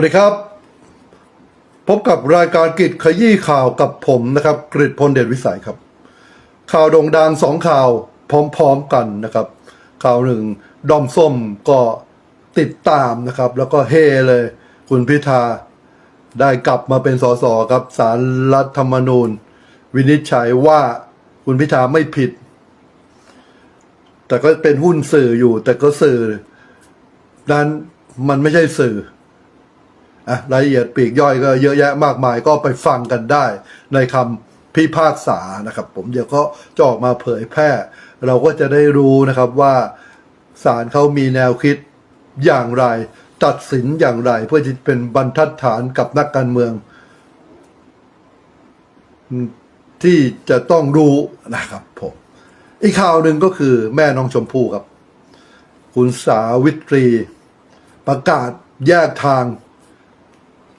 สวัสดีครับ พบกับรายการกิจขยี้ข่าวกับผมนะครับกริตพลเดชวิสัยครับ ข่าวโด่งดังสองข่าวพร้อมๆกันนะครับ ข่าวหนึ่งดอมส้มก็ติดตามนะครับ แล้วก็เฮเลย คุณพิธาได้กลับมาเป็นสสครับสารรัฐธรรมนูญ วินิจฉัยว่าคุณพิธาไม่ผิด แต่ก็เป็นหุ้นสื่ออยู่ แต่ก็สื่อนั้นมันไม่ใช่สื่อ อะรายละเอียดปีกย่อยก็เยอะแยะมากมายก็ไปฟังกันได้ในคำพิพากษานะครับ ผมเดี๋ยวก็จะออกมาเผยแพร่ เราก็จะได้รู้นะครับว่าศาลเขามีแนวคิดอย่างไร ตัดสินอย่างไร เพื่อจะเป็นบรรทัดฐานกับนักการเมือง ที่จะต้องรู้นะครับผมอีกข่าวหนึ่งก็คือแม่น้องชมพู่ครับ คุณสาวิตรี ประกาศแยกทาง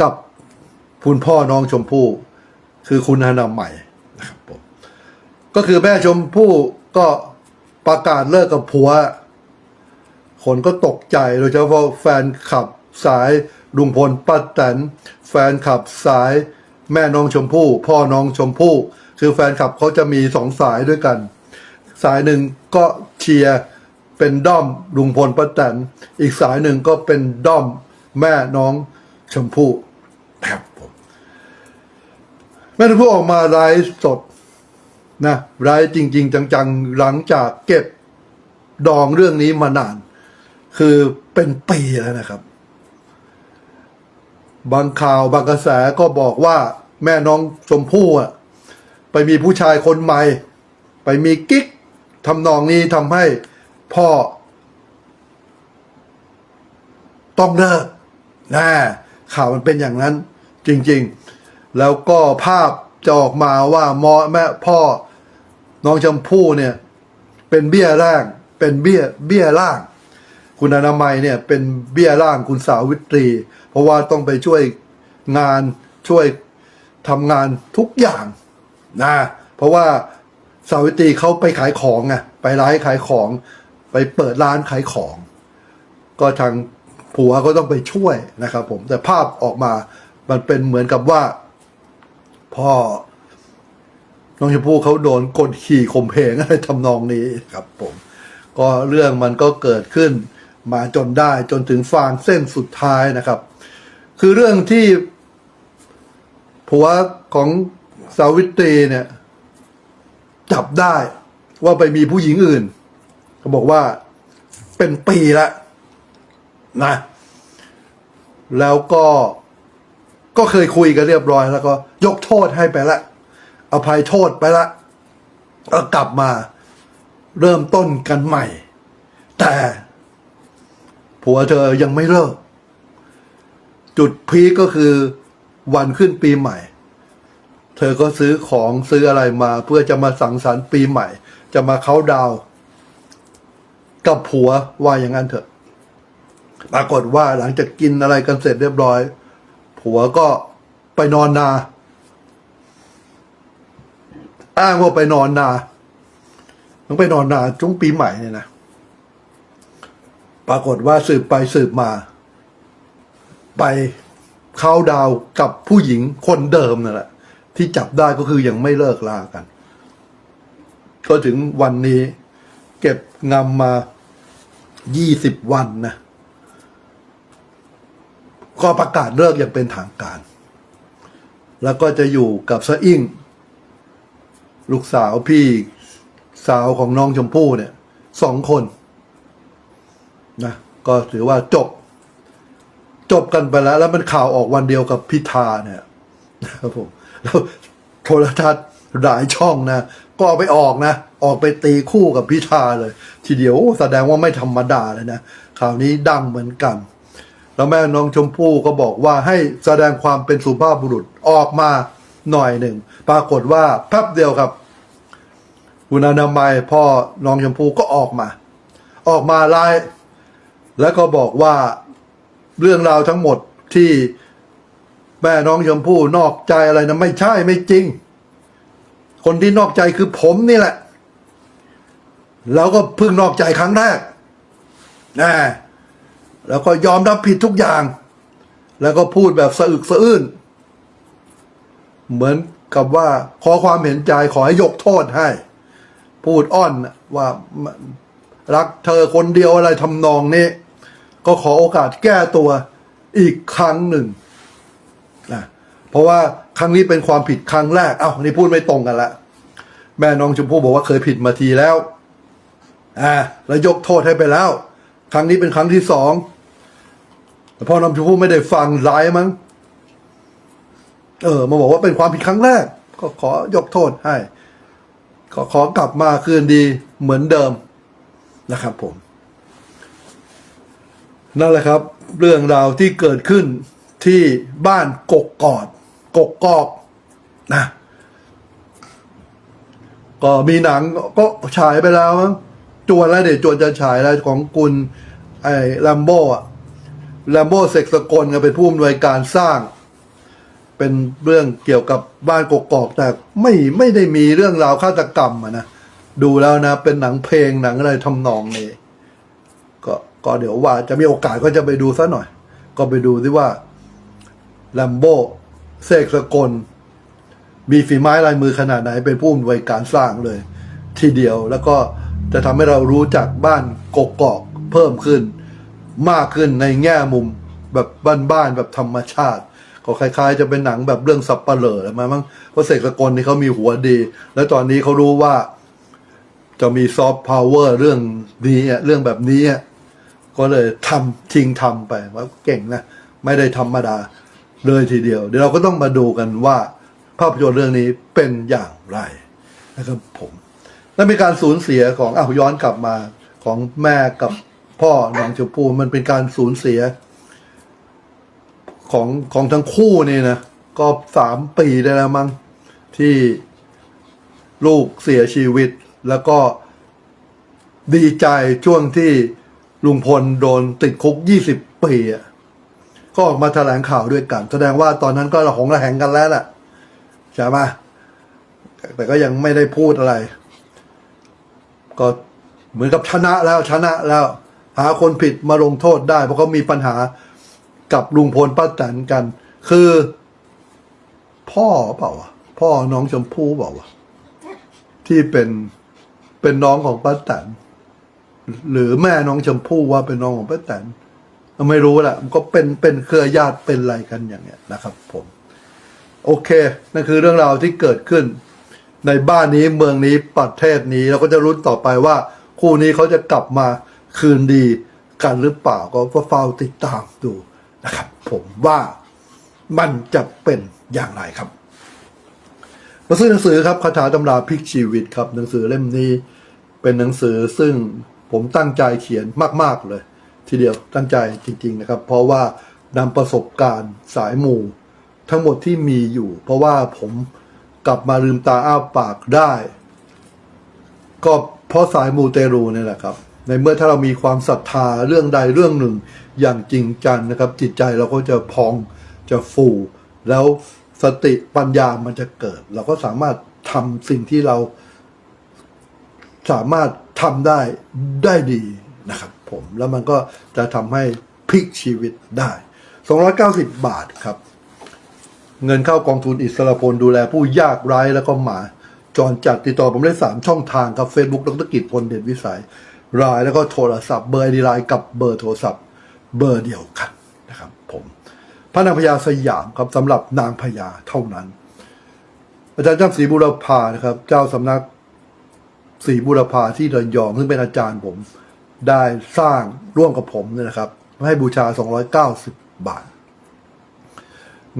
กับคุณพ่อน้องชมพู่คือคุณฮานาใหม่นะครับผมก็คือแม่ชมพู่ก็ประกาศเลิกกับผัว คนก็ตกใจโดยเฉพาะแฟนคลับสายลุงพลป้าแตนแฟนคลับสายแม่น้องชมพู่ พ่อน้องชมพู่ คือแฟนคลับเขาจะมีสองสายด้วยกัน สายหนึ่งก็เชียร์เป็นด้อมลุงพลป้าแตนอีกสายหนึ่งก็เป็นด้อมแม่น้อง ชมพู่นะครับผมแม่ชมพู่ออกมาไลฟ์สดนะไลฟ์จริง ๆ จังๆ หลังจากเก็บดองเรื่องนี้มานาน คือเป็นปีแล้วนะครับ บางข่าวบางกระแสก็บอกว่าแม่น้องชมพู่อะไปมีผู้ชายคนใหม่ ไปมีกิ๊กทำนองนี้ทำให้พ่อ ต้องเลิกนะ ข่าวมันเป็นอย่างนั้นจริงๆ แล้วก็ภาพจะออกมาว่ามอแม่พ่อน้องชมพู่เนี่ย เป็นเบี้ยร่าง เป็นเบี้ยเบี้ยล่าง คุณอนามัยเนี่ยเป็นเบี้ยล่างคุณสาวิตรี เพราะว่าต้องไปช่วยงานช่วยทำงานทุกอย่างนะเพราะว่าสาวิตรีเขาไปขายของไงไปร้านขายของ ไปเปิดร้านขายของ ก็ทาง ผัวก็ต้องไปช่วยนะครับผมแต่ภาพออกมามันเป็นเหมือนกับว่า พ่อ น้องชมพู่เขาโดนกดขี่ข่มเพงอะไรทำนองนี้ครับผม ก็เรื่องมันก็เกิดขึ้น มาจนได้จนถึงฟางเส้นสุดท้ายนะครับ คือเรื่องที่ผัวของสาวิตรีเนี่ย จับได้ว่าไปมีผู้หญิงอื่นเขาบอกว่าเป็นปีล้ว นะ แล้วก็ก็เคยคุยกันเรียบร้อยแล้วก็ ยกโทษให้ไปละ อภัยโทษไปละก็กลับมาเริ่มต้นกันใหม่ แต่ผัวเธอยังไม่เลิก จุดพีก็คือวันขึ้นปีใหม่ เธอก็ซื้อของซื้ออะไรมา เพื่อจะมาสังสรรค์ปีใหม่ จะมาเขาดาว กับผัวว่าอย่างนั้นเถอะ ปรากฏว่าหลังจากกินอะไรกันเสร็จเรียบร้อย ผัวก็ไปนอนนา อ้างว่าไปนอนนาต้องไปนอนนาจุ้งปีใหม่เนี่ยนะปรากฏว่าสืบไปสืบมา ไปเข้าดาวกับผู้หญิงคนเดิมนั่นแหละ ที่จับได้ก็คือยังไม่เลิกลากันก็ถึงวันนี้ เก็บงำมายี่สิบวันนะ ก็ประกาศเลิกอย่างเป็นทางการ แล้วก็จะอยู่กับสะอิ่ง ลูกสาวพี่สาวของน้องชมพู่เนี่ยสองคนนะก็ถือว่าจบ จบกันไปแล้ว แล้วมันข่าวออกวันเดียวกับพิธาเนี่ยนะครับผมแล้วโทรทัศน์หลายช่องนะ ก็ไปออกนะ ออกไปตีคู่กับพิธาเลย ทีเดียวแสดงว่าไม่ธรรมดาเลยนะข่าวนี้ดังเหมือนกัน แล้วแม่น้องชมพู่ก็บอกว่าให้แสดงความเป็นสุภาพบุรุษออกมาหน่อยหนึ่ง ปรากฏว่าแป๊บเดียวครับคุณอนามัยพ่อน้องชมพู่ก็ออกมา ออกมาไล่แล้วก็บอกว่าเรื่องราวทั้งหมดที่แม่น้องชมพู่นอกใจอะไรนะไม่ใช่ไม่จริง คนที่นอกใจคือผมนี่แหละ แล้วก็เพิ่งนอกใจครั้งแรกนะ แล้วก็ยอมรับผิดทุกอย่าง แล้วก็พูดแบบสะอึกสะอื้น เหมือนกับว่าขอความเห็นใจขอให้ยกโทษให้ พูดอ้อนว่ารักเธอคนเดียวอะไรทำนองนี้ ก็ขอโอกาสแก้ตัวอีกครั้งหนึ่งนะเพราะว่าครั้งนี้เป็นความผิดครั้งแรก เอ้านนี้พูดไม่ตรงกันละ แม่น้องชมพู่บอกว่าเคยผิดมาทีแล้ว อ่า แล้วยกโทษให้ไปแล้ว ครั้งนี้เป็นครั้งที่สอง แต่พ่อน้องชมพู่ไม่ได้ฟังร้ายมั้งเออมาบอกว่าเป็นความผิดครั้งแรก ก็ขอยกโทษให้ ขอขอกลับมาคืนดีเหมือนเดิมนะครับผม นั่นแหละครับ เรื่องราวที่เกิดขึ้นที่บ้านกกกอดกกกอกนะก็มีหนังก็ฉายไปแล้วมั้งจวนแล้วเดี๋ยวจวนจะฉายแล้วของคุณไอ้แลมโบ้อะ แลมโบ้เสกสกลก็เป็นผู้อำนวยการสร้าง เป็นเรื่องเกี่ยวกับบ้านกกอกแต่ไม่ไม่ได้มีเรื่องราวฆาตกรรมอะนะดูแล้วนะ เป็นหนังเพลงหนังอะไรทำนองนี้ก็ก็เดี๋ยวว่าจะมีโอกาสก็จะไปดูซะหน่อย ก็ไปดูที่ว่าแลมโบ้เสกสกล มีฝีไม้ลายมือขนาดไหน เป็นผู้อำนวยการสร้างเลย ทีเดียวแล้วก็จะทำให้เรารู้จักบ้านกกอกเพิ่มขึ้น มากขึ้นในแง่มุมแบบบ้านๆแบบธรรมชาติ ก็คล้ายๆ จะเป็นหนังแบบเรื่องสับปะเหร่อมามั้งเพราะเสกสกลนี่เขามีหัวดี แล้วตอนนี้เขารู้ว่า จะมีซอฟต์พาวเวอร์เรื่องนี้อะเรื่องแบบนี้อะก็เลยทำชิงทำไปว่าเก่งนะ ไม่ได้ธรรมดาเลยทีเดียว เดี๋ยวเราก็ต้องมาดูกันว่า ภาพยนตร์เรื่องนี้เป็นอย่างไรนะครับผม และมีการสูญเสียของอ้าวย้อนกลับมาของแม่กับ พ่อน้องชมพู่มันเป็นการสูญเสีย ของของทั้งคู่นี่นะก็สามปีได้แล้วมั้งที่ลูกเสียชีวิต แล้วก็ดีใจช่วงที่ลุงพลโดนติดคุกยี่สิบปีอะก็ออกมาแถลงข่าวด้วยกัน แสดงว่าตอนนั้นก็ระหองระแหงกันแล้วแหละใช่ไหมแต่ก็ยังไม่ได้พูดอะไร ก็เหมือนกับชนะแล้วชนะแล้ว หาคนผิดมาลงโทษได้ เพราะเขามีปัญหากับลุงพลป้าแตนกัน คือ พ่อเปล่าวะพ่อน้องชมพู่เปล่าวะที่เป็นเป็นน้องของป้าแตนหรือแม่น้องชมพู่ว่าเป็นน้องของป้าแตนไม่รู้แหละมันก็เป็นเป็นเครือญาติเป็นอะไรกันอย่างเงี้ยนะครับผม โอเคนั่นคือเรื่องราวที่เกิดขึ้น ในบ้านนี้เมืองนี้ประเทศนี้เราก็จะรุ้นต่อไปว่า คู่นี้เขาจะกลับมา คืนดีกันหรือเปล่าก็เฝ้าติดตามดูนะครับ ผมว่ามันจะเป็นอย่างไรครับมาซื้อหนังสือครับคาถาตำราพลิกชีวิตครับ หนังสือเล่มนี้เป็นหนังสือซึ่งผมตั้งใจเขียนมาก ๆ เลย ทีเดียวตั้งใจจริง ๆ นะครับ เพราะว่านำประสบการณ์สายหมู่ทั้งหมดที่มีอยู่ เพราะว่าผมกลับมาลืมตาอ้าปากได้ ก็เพราะสายมูเตรูนี่แหละครับ ในเมื่อถ้าเรามีความศรัทธาเรื่องใดเรื่องหนึ่งอย่างจริงจังนะครับ จิตใจเราก็จะพองจะฟูแล้วสติปัญญามันจะเกิด เราก็สามารถทำสิ่งที่เราสามารถทำได้ได้ดีนะครับ ผมแล้วมันก็จะทำให้พลิกชีวิตได้ 290 บาทครับ เงินเข้ากองทุนอิสระพลดูแลผู้ยากไร้แล้วก็หมาจรจัดติดต่อผมได้สามช่องทางครับ Facebook ดรกิจพลเด่นวิสัย รายแล้วก็โทรศัพท์เบอร์ไอดีไลน์กับเบอร์โทรศัพท์เบอร์เดียวกันนะครับ ผม พระนางพญาสยามครับสำหรับนางพญาเท่านั้น อาจารย์จ้ำศรีบุรพานะครับ เจ้าสำนักศรีบุรพาที่ระยองซึ่งเป็นอาจารย์ผมได้สร้างร่วมกับผมเนี่ยนะครับ ให้บูชา 290 บาท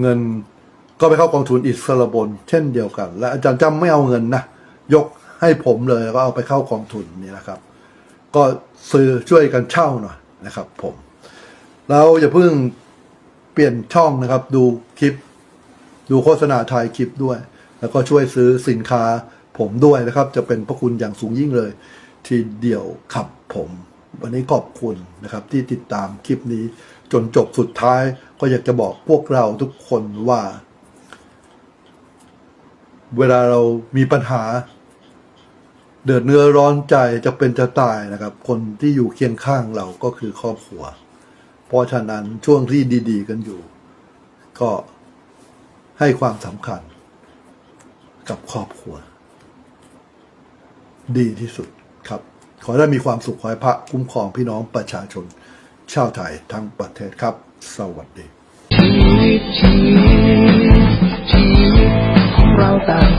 เงินก็ไปเข้ากองทุนอิสระบนเช่นเดียวกัน และอาจารย์จำไม่เอาเงินนะ ยกให้ผมเลยแล้วก็เอาไปเข้ากองทุนนี่นะครับ ก็ซื้อช่วยกันเช่าหน่อยนะครับ ผมแล้วอย่าเพิ่งเปลี่ยนช่องนะครับ ดูคลิป ดูโฆษณาถ่ายคลิปด้วย แล้วก็ช่วยซื้อสินค้าผมด้วยนะครับ จะเป็นพระคุณอย่างสูงยิ่งเลย ทีเดียวครับผม วันนี้ขอบคุณนะครับ ที่ติดตามคลิปนี้จนจบสุดท้าย ก็อยากจะบอกพวกเราทุกคนว่า เวลาเรามีปัญหา เดือดเนื้อร้อนใจจะเป็นจะตายนะครับ คนที่อยู่เคียงข้างเราก็คือครอบครัว เพราะฉะนั้นช่วงที่ดีๆ กันอยู่ ก็ให้ความสำคัญ กับครอบครัว ดีที่สุดครับ ขอได้มีความสุขขอให้พระคุ้มครองพี่น้องประชาชน ชาวไทยทั้งประเทศครับ สวัสดีชีวิตชีวิตชีวิตของเราต่าง